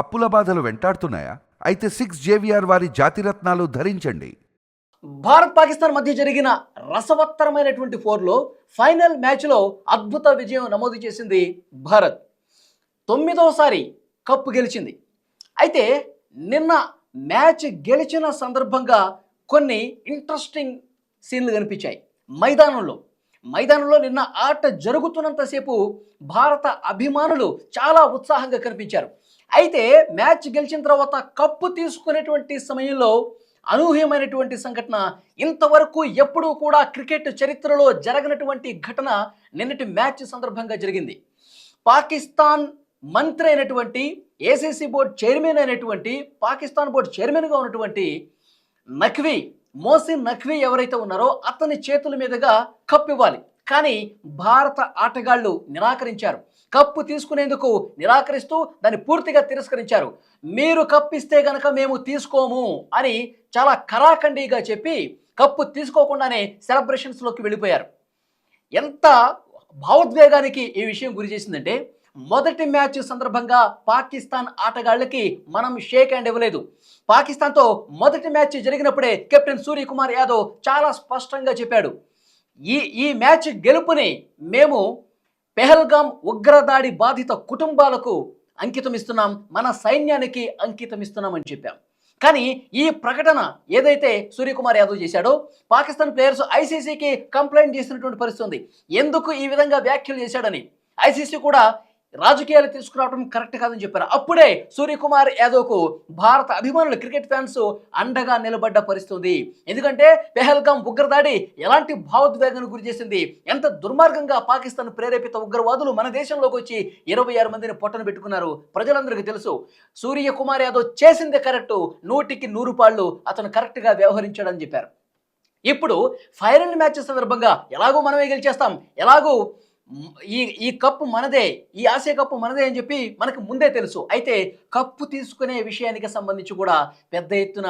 అప్పుల బాధలు వెంటాడుతున్నాయా? అయితే సిక్స్ జేవిఆర్ వారి జాతిరత్నాలు ధరించండి. భారత్ పాకిస్తాన్ మధ్య జరిగిన రసవత్తరమైనటువంటి ఫోర్లో ఫైనల్ మ్యాచ్లో అద్భుత విజయం నమోదు చేసింది భారత్. తొమ్మిదవసారి కప్పు గెలిచింది. అయితే నిన్న మ్యాచ్ గెలిచిన సందర్భంగా కొన్ని ఇంట్రెస్టింగ్ సీన్లు కనిపించాయి. మైదానంలో మైదానంలో నిన్న ఆట జరుగుతున్నంతసేపు భారత అభిమానులు చాలా ఉత్సాహంగా కనిపించారు. అయితే మ్యాచ్ గెలిచిన తర్వాత కప్పు తీసుకునేటువంటి సమయంలో అనూహ్యమైనటువంటి సంఘటన ఇంతవరకు ఎప్పుడూ కూడా క్రికెట్ చరిత్రలో జరగనటువంటి ఘటన నిన్నటి మ్యాచ్ సందర్భంగా జరిగింది. పాకిస్తాన్ మంత్రి అయినటువంటి ఏసీసీ బోర్డు చైర్మన్ అయినటువంటి పాకిస్తాన్ బోర్డు చైర్మన్గా ఉన్నటువంటి నఖ్వీ మోసిన్ నఖ్వీ ఎవరైతే ఉన్నారో అతని చేతుల మీదుగా కప్పివ్వాలి కానీ భారత ఆటగాళ్ళు నిరాకరించారు. కప్పు తీసుకునేందుకు నిరాకరిస్తూ దాన్ని పూర్తిగా తిరస్కరించారు. మీరు కప్పిస్తే గనక మేము తీసుకోము అని చాలా కరాఖండిగా చెప్పి కప్పు తీసుకోకుండానే సెలబ్రేషన్స్లోకి వెళ్ళిపోయారు. ఎంత భావోద్వేగానికి ఈ విషయం గురి చేసిందంటే మొదటి మ్యాచ్ సందర్భంగా పాకిస్తాన్ ఆటగాళ్ళకి మనం షేక్ హ్యాండ్ ఇవ్వలేదు. పాకిస్తాన్తో మొదటి మ్యాచ్ జరిగినప్పుడే కెప్టెన్ సూర్యకుమార్ యాదవ్ చాలా స్పష్టంగా చెప్పాడు. ఈ ఈ మ్యాచ్ గెలుపుని మేము పెహల్గాం ఉగ్రదాడి బాధిత కుటుంబాలకు అంకితం ఇస్తున్నాం మన సైన్యానికి అంకితం ఇస్తున్నామని చెప్పాం. కానీ ఈ ప్రకటన ఏదైతే సూర్యకుమార్ యాదవ్ చేశాడో పాకిస్తాన్ ప్లేయర్స్ ఐసీసీకి కంప్లైంట్ చేసినటువంటి పరిస్థితి ఎందుకు ఈ విధంగా వ్యాఖ్యలు చేశాడని? ఐసీసీ కూడా రాజకీయాలు తీసుకురావడం కరెక్ట్ కాదని చెప్పారు. అప్పుడే సూర్యకుమార్ యాదవ్కు భారత అభిమానులు క్రికెట్ ఫ్యాన్స్ అండగా నిలబడ్డ పరిస్థితుంది ఎందుకంటే పెహల్గాం ఉగ్రదాడి ఎలాంటి భావోద్వేగానికి గురి చేసింది? ఎంత దుర్మార్గంగా పాకిస్తాన్ ప్రేరేపిత ఉగ్రవాదులు మన దేశంలోకి వచ్చి ఇరవై ఆరు మందిని పొట్టను పెట్టుకున్నారు? ప్రజలందరికీ తెలుసు సూర్యకుమార్ యాదవ్ చేసింది కరెక్ట్ నూటికి నూరు పాళ్ళు అతను కరెక్ట్గా వ్యవహరించాడని చెప్పారు. ఇప్పుడు ఫైనల్ మ్యాచ్ సందర్భంగా ఎలాగో మనమే గెలిచేస్తాం ఎలాగో ఈ ఈ కప్పు మనదే ఈ ఆసియా కప్పు మనదే అని చెప్పి మనకు ముందే తెలుసు. అయితే కప్పు తీసుకునే విషయానికి సంబంధించి కూడా పెద్ద ఎత్తున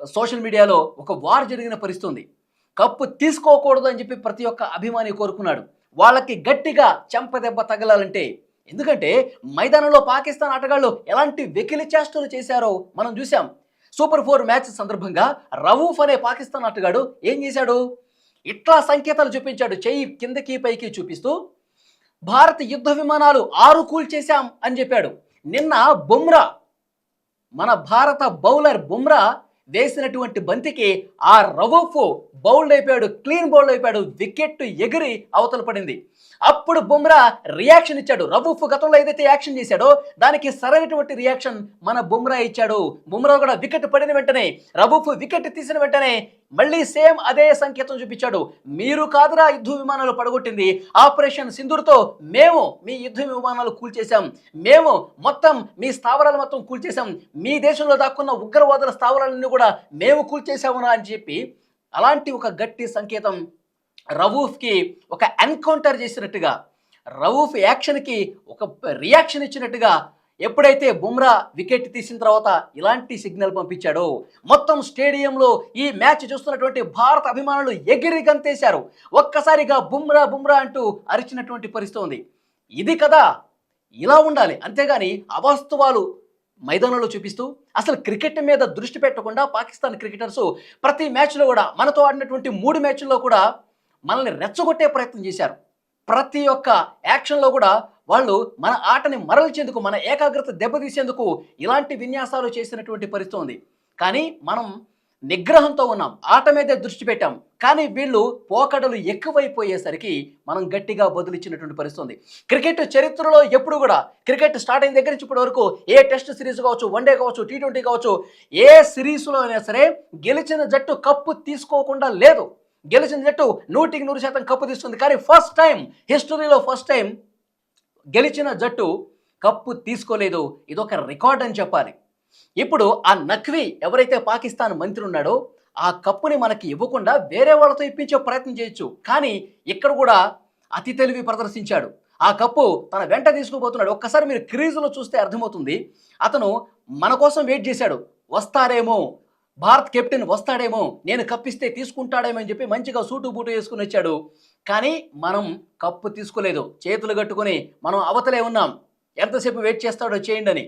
సోషల్ మీడియాలో ఒక వార్ జరిగిన పరిస్థితుంది. కప్పు తీసుకోకూడదు అని చెప్పి ప్రతి ఒక్క అభిమాని కోరుకున్నాడు. వాళ్ళకి గట్టిగా చెంపదెబ్బ తగలాలంటే ఎందుకంటే మైదానంలో పాకిస్తాన్ ఆటగాళ్ళు ఎలాంటి వెకిలి చేష్టలు చేశారో మనం చూసాం సూపర్ ఫోర్ మ్యాచ్ సందర్భంగా రవూఫ్ అనే పాకిస్తాన్ ఆటగాడు ఏం చేశాడు? ఇట్లా సంకేతాలు చూపించాడు. చెయ్యి కిందకి పైకి చూపిస్తూ భారత యుద్ధ విమానాలు ఆరు కూల్చేశాం అని చెప్పాడు. నిన్న బుమ్రా మన భారత బౌలర్ బుమ్రా వేసినటువంటి బంతికి ఆ రవూఫ్ బౌల్డ్ అయిపోయాడు క్లీన్ బౌల్డ్ అయిపోయాడు వికెట్ ఎగిరి అవతల పడింది. అప్పుడు బుమ్రా రియాక్షన్ ఇచ్చాడు. రవూఫ్ గతంలో ఏదైతే యాక్షన్ చేశాడో దానికి సరైనటువంటి రియాక్షన్ మన బుమ్రా ఇచ్చాడు. బుమ్రా కూడా వికెట్ పడిన వెంటనే రవూఫ్ వికెట్ తీసిన వెంటనే మళ్ళీ సేమ్ అదే సంకేతం చూపించాడు. మీరు కాదురా యుద్ధ విమానాలు పడగొట్టింది. ఆపరేషన్ సింధూర్తో మేము మీ యుద్ధ విమానాలు కూల్చేశాం. మేము మొత్తం మీ స్థావరాలు మొత్తం కూల్చేశాం. మీ దేశంలో దాక్కున్న ఉగ్రవాదుల స్థావరాలన్నీ కూడా మేము కూల్చేశామునా అని చెప్పి అలాంటి ఒక గట్టి సంకేతం రవూఫ్కి ఒక ఎన్కౌంటర్ చేసినట్టుగా రవూఫ్ యాక్షన్కి ఒక రియాక్షన్ ఇచ్చినట్టుగా ఎప్పుడైతే బుమ్రా వికెట్ తీసిన తర్వాత ఇలాంటి సిగ్నల్ పంపించాడో మొత్తం స్టేడియంలో ఈ మ్యాచ్ చూస్తున్నటువంటి భారత అభిమానులు ఎగిరి గంతేశారు. ఒక్కసారిగా బుమ్రా బుమ్రా అంటూ అరిచినటువంటి పరిస్థితి ఉంది. ఇది కదా ఇలా ఉండాలి. అంతేగాని అవాస్తవాలు మైదానంలో చూపిస్తూ అసలు క్రికెట్ మీద దృష్టి పెట్టకుండా పాకిస్తాన్ క్రికెటర్స్ ప్రతి మ్యాచ్లో కూడా మనతో ఆడినటువంటి మూడు మ్యాచ్ల్లో కూడా మనల్ని రెచ్చగొట్టే ప్రయత్నం చేశారు. ప్రతి ఒక్క యాక్షన్లో కూడా వాళ్ళు మన ఆటని మరల్చేందుకు మన ఏకాగ్రత దెబ్బతీసేందుకు ఇలాంటి విన్యాసాలు చేసినటువంటి పరిస్థితి ఉంది. కానీ మనం నిగ్రహంతో ఉన్నాం ఆట మీదే దృష్టి పెట్టాం. కానీ వీళ్ళు పోకడలు ఎక్కువైపోయేసరికి మనం గట్టిగా బదులిచ్చినటువంటి పరిస్థితుంది క్రికెట్ చరిత్రలో ఎప్పుడు కూడా క్రికెట్ స్టార్ట్ అయిన దగ్గర నుంచి ఇప్పటి వరకు ఏ టెస్ట్ సిరీస్ కావచ్చు వన్డే కావచ్చు టీ ట్వంటీ కావచ్చు ఏ సిరీస్లో అయినా సరే గెలిచిన జట్టు కప్పు తీసుకోకుండా లేదు. గెలిచిన జట్టు నూటికి నూరు శాతం కప్పు తీస్తుంది. కానీ ఫస్ట్ టైం హిస్టరీలో ఫస్ట్ టైం గెలిచిన జట్టు కప్పు తీసుకోలేదు. ఇదొక రికార్డ్ అని చెప్పాలి. ఇప్పుడు ఆ నఖ్వీ ఎవరైతే పాకిస్తాన్ మంత్రి ఉన్నాడో ఆ కప్పుని మనకి ఇవ్వకుండా వేరే వాళ్ళతో ఇప్పించే ప్రయత్నం చేయొచ్చు. కానీ ఇక్కడ కూడా అతి తెలివి ప్రదర్శించాడు. ఆ కప్పు తన వెంట తీసుకుపోతున్నాడు. ఒక్కసారి మీరు క్రీజులో చూస్తే అర్థమవుతుంది. అతను మన కోసం వెయిట్ చేశాడు. వస్తారేమో భారత్ కెప్టెన్ వస్తాడేమో నేను కప్పిస్తే తీసుకుంటాడేమో అని చెప్పి మంచిగా సూటు బూటు వేసుకుని వచ్చాడు. కానీ మనం కప్పు తీసుకోలేదు. చేతులు కట్టుకొని మనం అవతలే ఉన్నాం. ఎంతసేపు వెయిట్ చేస్తాడో చేయండి అని.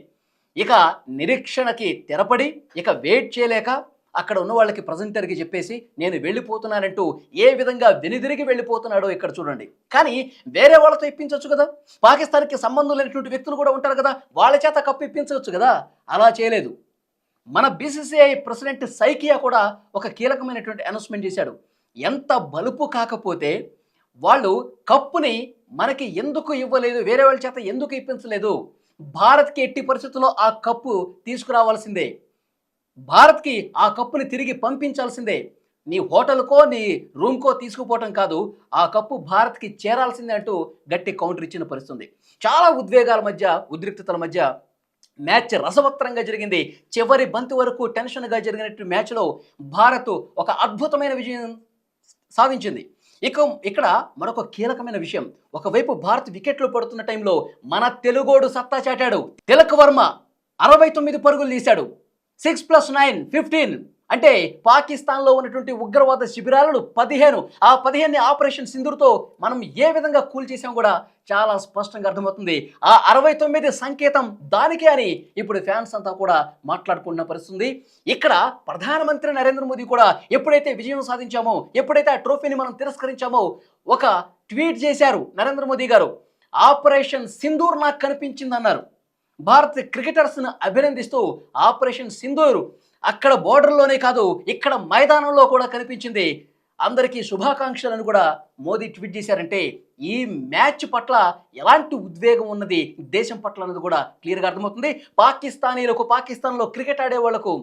ఇక నిరీక్షణకి తెరపడి ఇక వెయిట్ చేయలేక అక్కడ ఉన్న వాళ్ళకి ప్రజెంటర్కి చెప్పేసి నేను వెళ్ళిపోతున్నానంటూ ఏ విధంగా వెనుదిరిగి వెళ్ళిపోతున్నాడో ఇక్కడ చూడండి. కానీ వేరే వాళ్ళతో ఇప్పించవచ్చు కదా? పాకిస్తాన్కి సంబంధం లేనటువంటి వ్యక్తులు కూడా ఉంటారు కదా? వాళ్ళ చేత కప్పు ఇప్పించవచ్చు కదా? అలా చేయలేదు. మన బీసీసీఐ ప్రెసిడెంట్ సైకియా కూడా ఒక కీలకమైనటువంటి అనౌన్స్మెంట్ చేశాడు. ఎంత బలుపు కాకపోతే వాళ్ళు కప్పుని మనకి ఎందుకు ఇవ్వలేదు వేరే వాళ్ళ చేత ఎందుకు ఇప్పించలేదు? భారత్కి ఎట్టి పరిస్థితుల్లో ఆ కప్పు తీసుకురావాల్సిందే. భారత్కి ఆ కప్పుని తిరిగి పంపించాల్సిందే. నీ హోటల్కో నీ రూమ్కో తీసుకుపోవటం కాదు ఆ కప్పు భారత్కి చేరాల్సిందే అంటూ గట్టి కౌంటర్ ఇచ్చిన పరిస్థితుంది. చాలా ఉద్వేగాల మధ్య ఉద్రిక్తతల మధ్య మ్యాచ్ రసవత్తరంగా జరిగింది. చివరి బంతి వరకు టెన్షన్గా జరిగినట్టు మ్యాచ్లో భారత్ ఒక అద్భుతమైన విజయం సాధించింది. ఇక ఇక్కడ మరొక కీలకమైన విషయం. ఒకవైపు భారత్ వికెట్లు పడుతున్న టైంలో మన తెలుగోడు సత్తా చాటాడు. తిలక్ వర్మ అరవై తొమ్మిది పరుగులు తీశాడు. Six plus nine fifteen. అంటే పాకిస్తాన్లో ఉన్నటువంటి ఉగ్రవాద శిబిరాలను పదిహేను ఆ పదిహేను ఆపరేషన్ సింధూర్తో మనం ఏ విధంగా కూల్ చేసాం కూడా చాలా స్పష్టంగా అర్థమవుతుంది. ఆ అరవై తొమ్మిది సంకేతం దానికే అని ఇప్పుడు ఫ్యాన్స్ అంతా కూడా మాట్లాడుకున్న పరిస్థితుంది. ఇక్కడ ప్రధానమంత్రి నరేంద్ర మోదీ కూడా ఎప్పుడైతే విజయం సాధించామో ఎప్పుడైతే ఆ ట్రోఫీని మనం తిరస్కరించామో ఒక ట్వీట్ చేశారు నరేంద్ర మోదీ గారు. ఆపరేషన్ సింధూర్ నాకు కనిపించిందన్నారు. భారత క్రికెటర్స్ను అభినందిస్తూ ఆపరేషన్ సింధూరు అక్కడ బోర్డర్లోనే కాదు ఇక్కడ మైదానంలో కూడా కనిపించింది. అందరికీ శుభాకాంక్షలను కూడా మోదీ ట్వీట్ చేశారంటే ఈ మ్యాచ్ పట్ల ఎలాంటి ఉద్వేగం ఉన్నది దేశం పట్ల అన్నది కూడా క్లియర్గా అర్థమవుతుంది. పాకిస్తానీలకు పాకిస్తాన్లో క్రికెట్ ఆడే వాళ్ళకు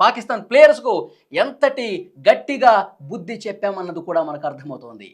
పాకిస్తాన్ ప్లేయర్స్కు ఎంతటి గట్టిగా బుద్ధి చెప్పామన్నది కూడా మనకు అర్థమవుతోంది.